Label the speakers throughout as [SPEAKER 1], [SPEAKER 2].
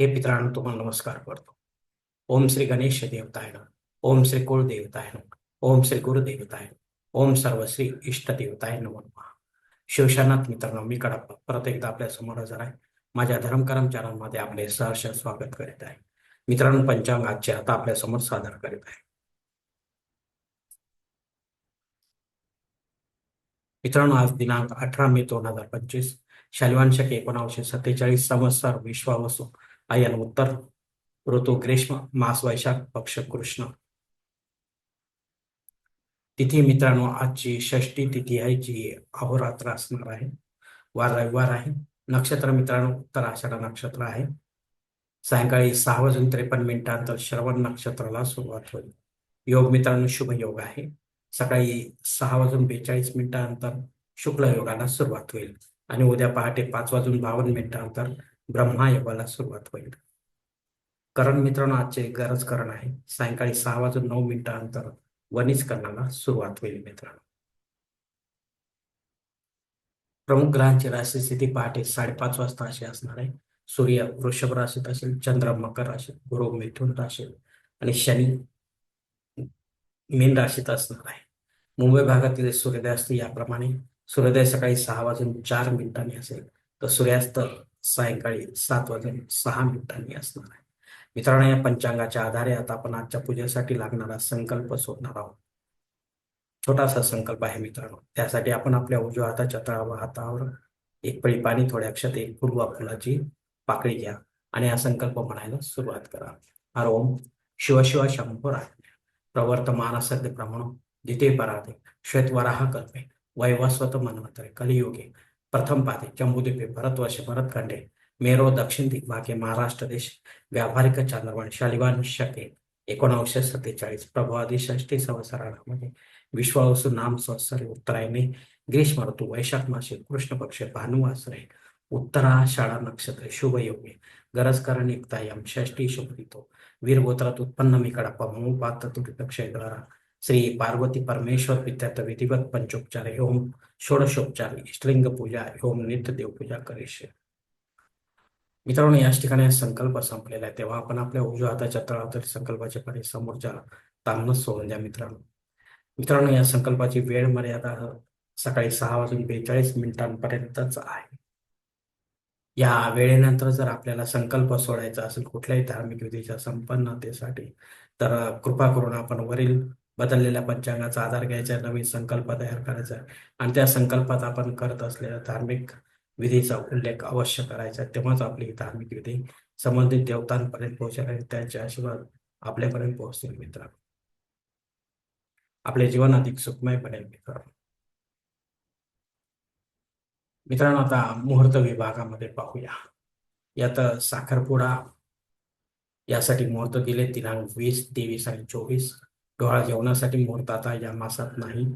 [SPEAKER 1] हे मित्रांनो तुम्हाला नमस्कार करतो. ओम श्री गणेश देवताय ओम श्री कुळदेवताय ओम श्री गुरुदेवताय ओम सर्व श्री इष्ट देवताय नमः. शिवशानाथ मित्रांनो मी कडप्पा. परत एकदा आपल्यासमोर हजर आहे. माझ्या धर्म कर्मचाऱ्यांमध्ये आपले सहर्ष स्वागत करीत आहे. मित्रांनो पंचांग आजचे आता आपल्यासमोर सादर करीत आहे. मित्रांनो आज दिनांक अठरा मे दोन हजार पंचवीस. शालिवांशक एकोणावीसशे सत्तेचाळीस संवत्सर विश्वावसु आयन उत्तर ऋतू ग्रीष्म मास वैशाख पक्ष कृष्ण. तिथी मित्रांनो आजची षष्टी तिथी आहे जी अहोरात्र असणार आहे. वार रविवार आहे. नक्षत्र मित्रांनो उत्तर आषाढा नक्षत्र आहे. सायंकाळी सहा वाजून त्रेपन्न मिनिटांतर श्रवण नक्षत्राला सुरुवात होईल. योग मित्रांनो शुभ योग आहे. सकाळी सहा वाजून बेचाळीस मिनिटांनंतर शुक्ल योगाला सुरुवात होईल. आणि उद्या पहाटे पाच वाजून बावन्न मिनिटांतर ब्रह्मायोगाला सुरुवात होईल. करण मित्रांनो आजचे गरज करण आहे. सायंकाळी सहा वाजून नऊ मिनिटानंतर वनिज करणाला सुरुवात होईल मित्रांनो. प्रमुख ग्रहांची राशी स्थिती पहाटे साडेपाच वाजता अशी असणार आहे. सूर्य वृषभ राशीत असेल चंद्र मकर राशीत गुरु मिथुन राशीत आणि शनी मीन राशीत असणार आहे. मुंबई भागातील सूर्योदयास्त याप्रमाणे सूर्योदय सकाळी सहा वाजून चार मिनिटांनी असेल तर सूर्यास्त सायंकाळी सात वाजून सहा मिनिटांनी असणार आहे. मित्रांनो या पंचांगाच्या आधारे आता आपण आजच्या पूजेसाठी लागणारा संकल्प शोधणार आहोत. छोटासा संकल्प आहे मित्रांनो त्यासाठी आपण आपल्या उजव्या हाताच्या तळावर हातावर एक पळी पाणी थोड्या अक्षत एक पूर्व फुलाची पाकळी घ्या आणि हा संकल्प म्हणायला सुरुवात करा. हर ओम शिव शिव शंभो प्रवर्तमान सद्य प्रमाण जिथे पराधे. श्वेतवराह कल्पे. वैवस्वत मनवंतरे. कलियुगे. प्रथम पादे चंबुद्वीपे भरतवर्ष भरतखंडे मेरो दक्षिण दिग्भागे महाराष्ट्र देश व्यावहारिक चांद्रवण शालिवान शके एकोणावीसशे सत्तेचाळीस प्रभावादी षष्टी संवत्सरामध्ये विश्वावसु नाम संवत्सरे उत्तरायणे ग्रीष्म ऋतू वैशाख मासे कृष्ण पक्ष भानुवासरे उत्तरा शाळा नक्षत्रे शुभ योगे गरज करण युक्तायम षष्टी शुभरितो वीरगोत्रात उत्पन्न मी कडप्पा तुटी तुटक्षयद्वारा श्री पार्वती परमेश्वर विद्यार्थ विधिवत पंचोपचार ओम षोडशोपचार इष्टलिंग पूजा ओम नित्य देवपूजा करेश. मित्रांनो याच ठिकाणी संकल्प संपलेला आहे. तेव्हा आपण आपल्या उजव्या हाताच्या तळातील संकल्पाच्या पाणी समोरच्या तांबन सोडून द्या मित्रांनो. मित्रांनो या संकल्पाची वेळ मर्यादा सकाळी सहा वाजून बेचाळीस मिनिटांपर्यंतच आहे. या वेळेनंतर जर आपल्याला संकल्प सोडायचा असेल कुठल्याही धार्मिक विधीच्या संपन्नतेसाठी तर कृपा करून आपण वरील बदललेल्या पंचांगाचा आधार घ्यायचा नवीन संकल्प तयार करायचा आणि त्या संकल्पात आपण करत असलेल्या धार्मिक विधीचा उल्लेख अवश्य करायचा. तेव्हाच आपली धार्मिक विधी संबंधित देवतांपर्यंत पोहोचेल आणि त्यांचे आशीर्वाद आपल्यापर्यंत पोहोचतील मित्र आपले जीवन अधिक सुखमय बनेल मित्रांनो मित्रांनो आता मुहूर्त विभागामध्ये पाहूया. यात साखरपुडा यासाठी मुहूर्त दिले दिनांक वीस तेवीस आणि चोवीस. डोळा जेवणासाठी मुहूर्त आता या मासात नाही.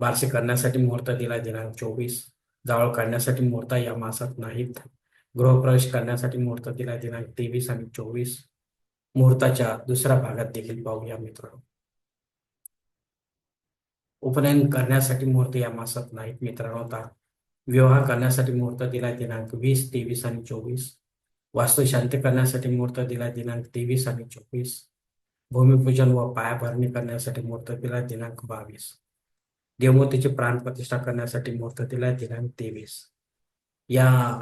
[SPEAKER 1] बारसे करण्यासाठी मुहूर्त दिला दिनांक चोवीस. जावळ काढण्यासाठी मुहूर्त या मासात नाहीत. गृहप्रवेश करण्यासाठी मुहूर्त दिला दिनांक तेवीस आणि चोवीस. मुहूर्ताच्या दुसऱ्या भागात देखील पाहूया मित्रांनो. उपनयन करण्यासाठी मुहूर्त या मासात नाहीत मित्रांनो. आता विवाह करण्यासाठी मुहूर्त दिलाय दिनांक वीस तेवीस आणि चोवीस. वास्तू शांती करण्यासाठी मुहूर्त दिलाय दिनांक तेवीस आणि चोवीस. भूमिपूजन व पायाभरणी करण्यासाठी मुहूर्त दिला दिनांक बावीस. देवमूर्तीची प्राणप्रतिष्ठा करण्यासाठी मुहूर्त दिला दिनांक तेवीस. या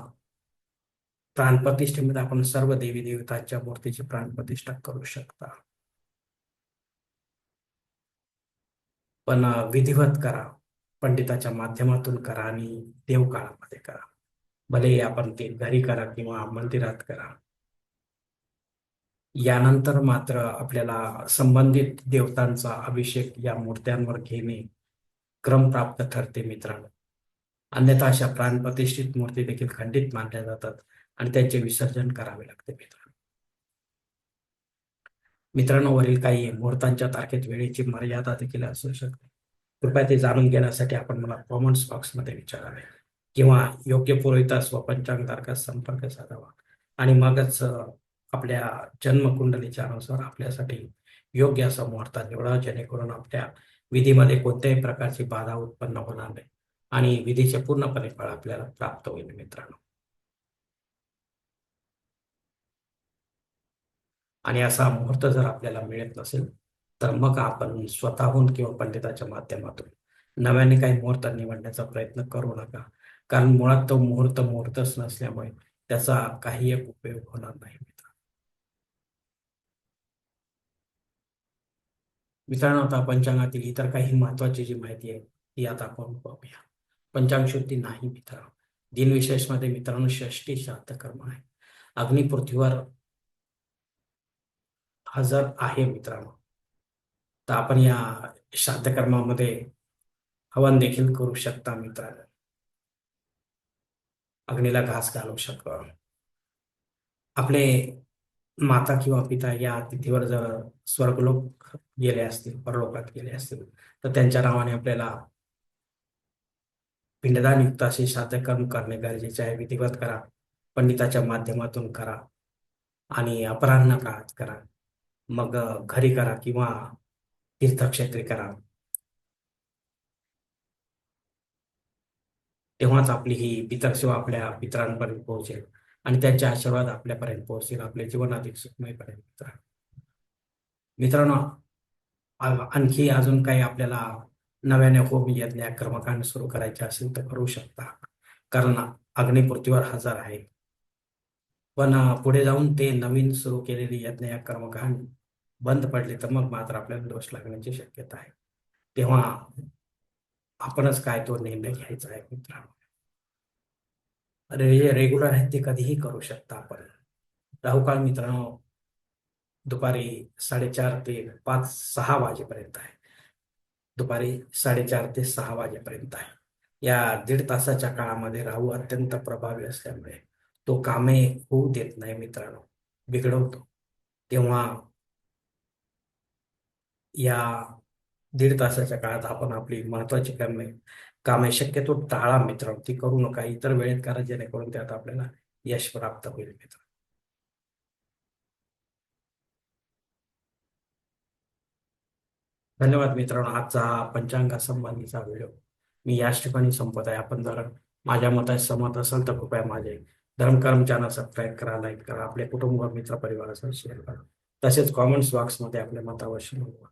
[SPEAKER 1] प्राणप्रतिष्ठेमध्ये आपण सर्व देवी देवतांच्या मूर्तीची प्राणप्रतिष्ठा करू शकता. पण विधिवत करा. पंडिताच्या माध्यमातून करा आणि देवकाळामध्ये करा. भले आपण ते घरी करा किंवा मंदिरात करा. यानंतर मात्र आपल्याला संबंधित देवतांचा अभिषेक या मूर्त्यांवर घेणे क्रम प्राप्त ठरते मित्रांनो. अन्यथा अशा प्राणप्रतिष्ठित मूर्ती देखील खंडित मानल्या जातात आणि त्यांचे विसर्जन करावे लागते मित्रांनो. मित्रांनो वरील काही मुहूर्तांच्या तारखेत वेळेची मर्यादा देखील असू शकते. कृपया ते जाणून घेण्यासाठी आपण मला कॉमेंट्स बॉक्समध्ये विचारावे. किंवा योग्य पुरोहितास व पंचांग तारखा संपर्क साधावा. आणि मगच आपल्या जन्मकुंडलीच्या अनुसार आपल्यासाठी योग्य असा मुहूर्त निवडा जेणेकरून आपल्या विधीमध्ये कोणत्याही प्रकारची बाधा उत्पन्न होणार नाही आणि विधीचे पूर्णपणे फळ आपल्याला प्राप्त होईल मित्रांनो. आणि असा मुहूर्त जर आपल्याला मिळत नसेल तर मग आपण स्वतःहून किंवा पंडिताच्या माध्यमातून नव्याने काही मुहूर्त निवडण्याचा प्रयत्न करू नका. कारण मुळात तो मुहूर्त मुहूर्तच नसल्यामुळे त्याचा काही एक उपयोग होणार नाही. मित्रांनो आता पंचांगातील इतर काही महत्वाची जी माहिती आहे ती आता आपण पाहूया. पंचांग शुद्धी नाही मित्रांनो. दिनविशेषमध्ये मित्रांनो षष्टी श्राद्ध कर्म आहे अग्निपृथ्वीवर हजर आहे मित्रांनो. तर आपण या श्राद्धकर्मामध्ये हवन देखील करू शकता मित्रांनो. अग्नीला घास घालू शकतो. आपले माता किंवा पिता या तिथीवर जर स्वर्गलोक गेले असतील परलोकात गेले असतील तर त्यांच्या नावाने आपल्याला पिंडदान युक्त असे श्राद्धकर्म करणे गरजेचे आहे. विधिवत करा पंडिताच्या माध्यमातून करा आणि अपराह्न काळात करा. मग घरी करा किंवा तीर्थक्षेत्री करा. तेव्हाच आपली ही पितरसेवा आपल्या पितरांपर्यंत पोहोचेल. आणि त्यांचे आशीर्वाद आपल्यापर्यंत पोहोचतील आपले जीवनात अधिक सुखमय पडेल मित्रांनो मित्रांनो आणखी अजून काही आपल्याला नव्याने होम यज्ञ कर्मकांड सुरू करायचे असेल तर करू शकता. कारण अग्निपृथ्वीवर हजर आहे. पण पुढे जाऊन ते नवीन सुरू केलेली यज्ञ या कर्मकांड बंद पडले तर मग मात्र आपल्याला दोष लागण्याची शक्यता आहे. तेव्हा आपणच काय तो निर्णय घ्यायचा आहे मित्रांनो. जे रेग्युलर आहेत ते कधीही करू शकता आपण. राहुकाळ मित्रांनो दुपारी साडेचार ते पाच सहा वाजेपर्यंत आहे. दुपारी साडेचार ते सहा वाजेपर्यंत आहे. या दीड तासाच्या काळामध्ये राहू अत्यंत प्रभावी असल्यामुळे तो कामे होऊ देत नाही मित्रांनो. बिघडवतो. तेव्हा या दीड तासाच्या काळात आपण आपली महत्वाची कामे कामे शक्यतो टाळा मित्र. ती करू नका. इतर वेळेत करा जेणेकरून त्यात आपल्याला यश प्राप्त होईल मित्र. धन्यवाद मित्रांनो. आजचा हा पंचांगासंबंधीचा व्हिडिओ मी याच ठिकाणी संपत आहे. आपण जर माझ्या मतात सहमत असाल तर कृपया माझे धर्मकर्म चॅनल सबस्क्राईब करा लाईक करा. आपले कुटुंब मित्र परिवारासह शेअर करा. तसेच कॉमेंट्स बॉक्समध्ये आपल्या मत नोंदवा